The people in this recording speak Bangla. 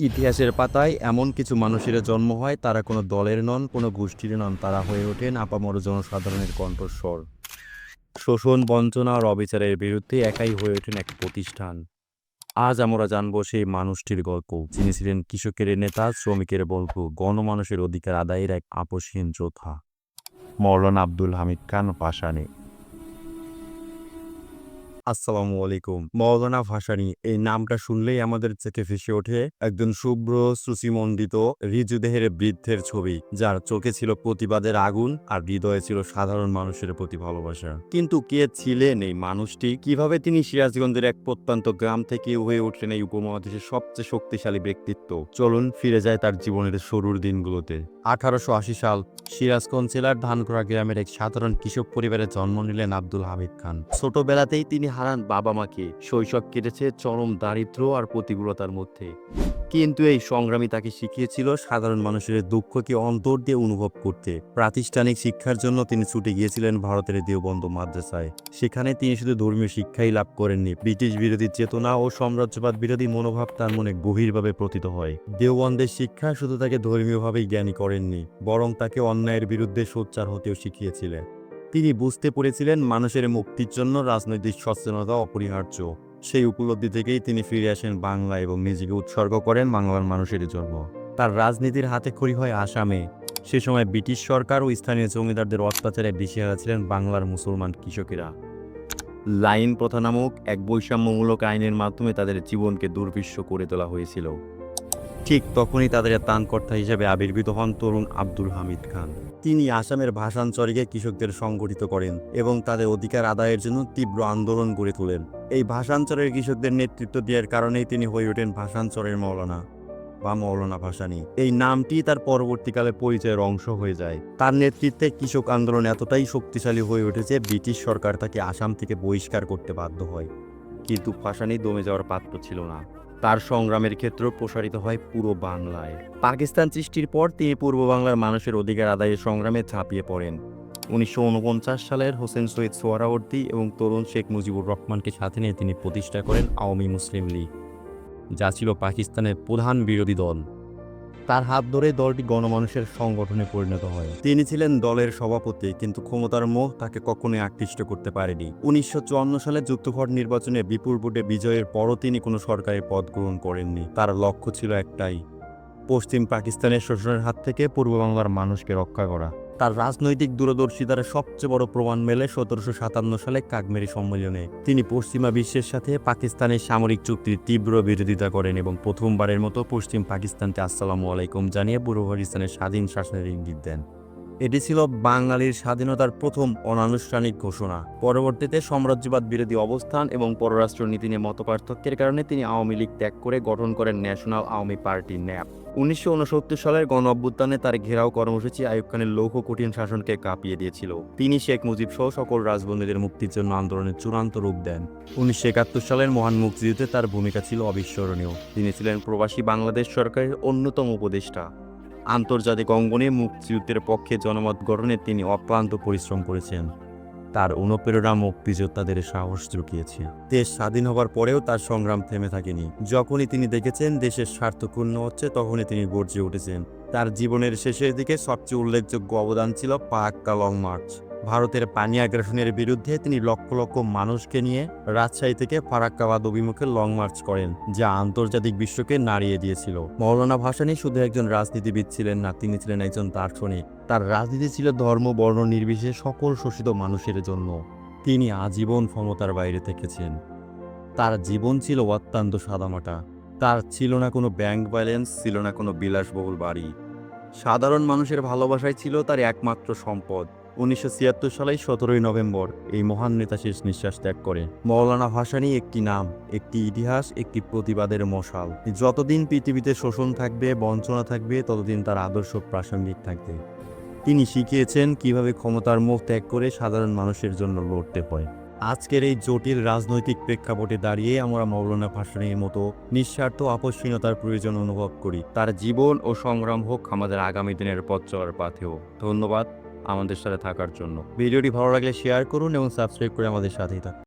ইতিহাসের পাতায় এমন কিছু মানুষের জন্ম হয়, তারা কোনো দলের নন, কোনো গোষ্ঠীর নন, তারা হয়ে ওঠেন আপামর জনসাধারণের কণ্ঠস্বর। শোষণ, বঞ্চনা আর অবিচারের বিরুদ্ধে একাই হয়ে ওঠেন এক প্রতিষ্ঠান। আজ আমরা জানব সেই মানুষটির গল্প, যিনি ছিলেন কৃষকের নেতা, শ্রমিকের বন্ধু, গণমানুষের অধিকার আদায়ের এক আপসহীন যোদ্ধা। মৌলানা আব্দুল হামিদ খান ভাসানী আসসালামু আলাইকুম। মৌলানা ভাসানী, এই নামটা শুনলেই আমাদের চোখে ভেসে ওঠে একজন শুভ্র, সুচিমণ্ডিত ঋজুদেহের বৃদ্ধের ছবি, যার চোখে ছিল প্রতিবাদের আগুন আর হৃদয়ে ছিল সাধারণ মানুষের প্রতি ভালোবাসা। কিন্তু কে ছিলেন এই মানুষটি? কীভাবে তিনি সিরাজগঞ্জের এক প্রত্যন্ত গ্রাম থেকে হয়ে উঠলেন এই উপমহাদেশের সবচেয়ে শক্তিশালী ব্যক্তিত্ব? চলুন ফিরে যায় তার জীবনের শুরুর দিনগুলোতে। আঠারোশো আশি সাল সিরাজগঞ্জ জেলার গ্রামের এক সাধারণ কৃষক পরিবারে জন্ম নিলেন আব্দুল হামিদ খান। ছোটবেলাতেই তিনি হারান বাবা মাকে শৈশব কেটেছে চরম দারিদ্র্য আর প্রতিকূলতার মধ্যে। কিন্তু এই সংগ্রামী তাকে শিখিয়েছিল সাধারণ মানুষের দুঃখকে অন্তর দিয়ে অনুভব করতে। প্রাতিষ্ঠানিক শিক্ষার জন্য তিনি ছুটে গিয়েছিলেন ভারতের দেওবন্দ মাদ্রাসায়। সেখানে তিনি শুধু ধর্মীয় শিক্ষাই লাভ করেননি, ব্রিটিশ বিরোধী চেতনা ও সাম্রাজ্যবাদ বিরোধী মনোভাব তার মনে গভীরভাবে প্রতীত হয়। দেওবন্দের শিক্ষা শুধু তাকে ধর্মীয়ভাবেই জ্ঞানী করেননি, বরং তাকে অন্যায়ের বিরুদ্ধে সোচ্চার হতেও শিখিয়েছিলেন। তিনি বুঝতে পেরেছিলেন মানুষের মুক্তির জন্য রাজনৈতিক সচেতনতা অপরিহার্য। সেই উপলব্ধি থেকেই তিনি ফিরে আসেন বাংলা এবং নিজেকে উৎসর্গ করেন বাংলার মানুষের জন্য। তার রাজনীতির হাতে খড়ি হয় আসামে। সে সময় ব্রিটিশ সরকার ও স্থানীয় জমিদারদের অত্যাচারে দিশেহারা ছিলেন বাংলার মুসলমান কৃষকেরা। লাইন প্রথা নামক এক বৈষম্যমূলক আইনের মাধ্যমে তাদের জীবনকে দুর্বিশ্ব করে তোলা হয়েছিল। ঠিক তখনই তাদের ত্রাণকর্তা হিসেবে আবির্ভূত হন তরুণ আব্দুল হামিদ খান। তিনি আসামের ভাষাঞ্চরিকে কৃষকদের সংগঠিত করেন এবং তাদের অধিকার আদায়ের জন্য তীব্র আন্দোলন গড়ে তোলেন। এই ভাষাঞ্চরের কৃষকদের নেতৃত্ব দেওয়ার কারণেই তিনি হয়ে ওঠেন ভাষাঞ্চরের মৌলানা বা মৌলানা ভাসানী। এই নামটি তার পরবর্তীকালে পরিচয়ের অংশ হয়ে যায়। তার নেতৃত্বে কৃষক আন্দোলন এতটাই শক্তিশালী হয়ে উঠেছে, ব্রিটিশ সরকার তাকে আসাম থেকে বহিষ্কার করতে বাধ্য হয়। কিন্তু ভাসানী দমে যাওয়ার পাত্র ছিল না। তার সংগ্রামের ক্ষেত্র প্রসারিত হয় পুরো বাংলায়। পাকিস্তান সৃষ্টির পর তিনি পূর্ব বাংলার মানুষের অধিকার আদায়ের সংগ্রামে ঝাঁপিয়ে পড়েন। উনিশশো উনপঞ্চাশ সালের হোসেন সৈয়দ সোহরাওয়ার্দী এবং তরুণ শেখ মুজিবুর রহমানকে সাথে নিয়ে তিনি প্রতিষ্ঠা করেন আওয়ামী মুসলিম লীগ, যা ছিল পাকিস্তানের প্রধান বিরোধী দল। তার হাত ধরে দলটি গণমানুষের সংগঠনে পরিণত হয়। তিনি ছিলেন দলের সভাপতি, কিন্তু ক্ষমতার মোহ তাকে কখনোই আকৃষ্ট করতে পারেনি। উনিশশো চুয়ান্ন সালে যুক্তফট নির্বাচনে বিপুল ভোটে বিজয়ের পরও তিনি কোনো সরকারি পদ গ্রহণ করেননি। তার লক্ষ্য ছিল একটাই, পশ্চিম পাকিস্তানের শোষণের হাত থেকে পূর্ব বাংলার মানুষকে রক্ষা করা। তার রাজনৈতিক দূরদর্শিতার সবচেয়ে বড় প্রমাণ মেলে সতেরোশো সাতান্ন সালে কাকমেরি সম্মেলনে। তিনি পশ্চিমা বিশ্বের সাথে পাকিস্তানের সামরিক চুক্তির তীব্র বিরোধিতা করেন এবং প্রথমবারের মতো পশ্চিম পাকিস্তানকে আসসালামু আলাইকুম জানিয়ে পূর্ব পাকিস্তানের স্বাধীন শাসনের ইঙ্গিত দেন। এটি ছিল বাঙালির স্বাধীনতার প্রথম অনানুষ্ঠানিক ঘোষণা। পরবর্তীতে সাম্রাজ্যবাদ বিরোধী অবস্থান এবং পররাষ্ট্র নীতি নিয়ে মতপার্থক্যের কারণে তিনি আওয়ামী লীগ ত্যাগ করে গঠন করেন ন্যাশনাল আওয়ামী পার্টি, ন্যাপ। উনিশশো উনসত্তর সালের গণ অভ্যুত্থানে তার ঘেরাও কর্মসূচি আইয়ুব খানের লৌহ কঠিন শাসনকে কাঁপিয়ে দিয়েছিল। তিনি শেখ মুজিব সহ সকল রাজবন্দীদের মুক্তির জন্য আন্দোলনের চূড়ান্ত রূপ দেন। উনিশশো একাত্তর সালের মহান মুক্তিযুদ্ধে তার ভূমিকা ছিল অবিস্মরণীয়। তিনি ছিলেন প্রবাসী বাংলাদেশ সরকারের অন্যতম উপদেষ্টা। আন্তর্জাতিক অঙ্গনে মুক্তিযুদ্ধের পক্ষে জনমত গঠনে তিনি অক্লান্ত পরিশ্রম করেছেন। তার অনুপ্রেরণা মুক্তিযোদ্ধাদের সাহস জুগিয়েছে। দেশ স্বাধীন হবার পরেও তার সংগ্রাম থেমে থাকেনি। যখনই তিনি দেখেছেন দেশের স্বার্থ ক্ষুণ্ণ হচ্ছে, তখনই তিনি গর্জে উঠেছেন। তার জীবনের শেষের দিকে সবচেয়ে উল্লেখযোগ্য অবদান ছিল পাক্কা লং মার্চ। ভারতের পানি আগ্রাসনের বিরুদ্ধে তিনি লক্ষ লক্ষ মানুষকে নিয়ে রাজশাহী থেকে ফারাক্কাবাদ অভিমুখে লং মার্চ করেন, যা আন্তর্জাতিক বিশ্বকে নাড়িয়ে দিয়েছিল। মৌলানা ভাসানী শুধু একজন রাজনীতিবিদ ছিলেন না, তিনি ছিলেন একজন দার্শনিক। তার রাজনীতি ছিল ধর্ম, বর্ণ নির্বিশেষে সকল শোষিত মানুষের জন্য। তিনি আজীবন ক্ষমতার বাইরে থেকেছেন। তার জীবন ছিল অত্যন্ত সাদামাটা। তার ছিল না কোনো ব্যাংক ব্যালেন্স ছিল না কোনো বিলাসবহুল বাড়ি। সাধারণ মানুষের ভালোবাসাই ছিল তার একমাত্র সম্পদ। উনিশশো ছিয়াত্তর সালের সতেরোই নভেম্বর এই মহান নেতা শেষ নিঃশ্বাস ত্যাগ করে। মৌলানা ভাসানী একটি নাম, একটি ইতিহাস, একটি প্রতিবাদের মশাল। যতদিন পৃথিবীতে শোষণ থাকবে, বঞ্চনা থাকবে, ততদিন তার আদর্শ প্রাসঙ্গিক থাকবে। তিনি শিখিয়েছেন কীভাবে ক্ষমতার মুখ ত্যাগ করে সাধারণ মানুষের জন্য লড়তে হয়। আজকের এই জটিল রাজনৈতিক প্রেক্ষাপটে দাঁড়িয়ে আমরা মৌলানা ভাসানীর মতো নিঃস্বার্থ আপসহীনতার প্রয়োজন অনুভব করি। তার জীবন ও সংগ্রাম হোক আমাদের আগামী দিনের পথ চলার পাথেও। ধন্যবাদ। আমাদের সাথে থাকার জন্য। ভিডিওটি ভালো লাগলে শেয়ার করুন এবং সাবস্ক্রাইব করে আমাদের সাথেই থাকুন।